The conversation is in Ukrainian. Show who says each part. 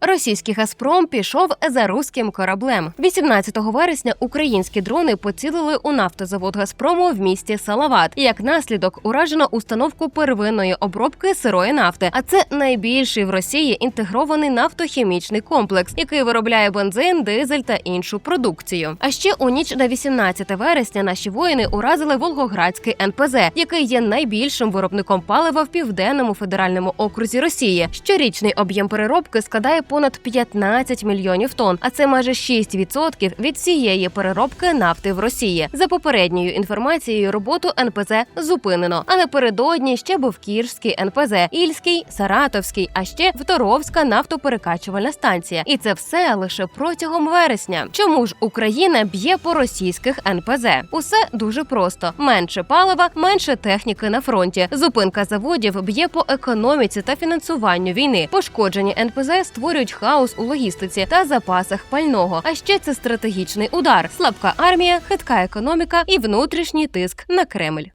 Speaker 1: Російський Газпром пішов за руським кораблем. 18 вересня українські дрони поцілили у нафтозавод Газпрому в місті Салават. Як наслідок уражено установку первинної обробки сирої нафти. А це найбільший в Росії інтегрований нафтохімічний комплекс, який виробляє бензин, дизель та іншу продукцію. А ще у ніч на 18 вересня наші воїни уразили Волгоградський НПЗ, який є найбільшим виробником палива в південному федеральному окрузі Росії. Щорічний об'єм переробки складає понад 15 мільйонів тонн, а це майже 6% від всієї переробки нафти в Росії. За попередньою інформацією, роботу НПЗ зупинено. А напередодні ще був Кірський НПЗ, Ільський, Саратовський, а ще Второвська нафтоперекачувальна станція. І це все лише протягом вересня. Чому ж Україна б'є по російських НПЗ? Усе дуже просто: менше палива, менше техніки на фронті. Зупинка заводів б'є по економіці та фінансуванню війни. Пошкоджені НПЗ створюють хаос у логістиці та запасах пального. А ще це стратегічний удар, слабка армія, хитка економіка і внутрішній тиск на Кремль.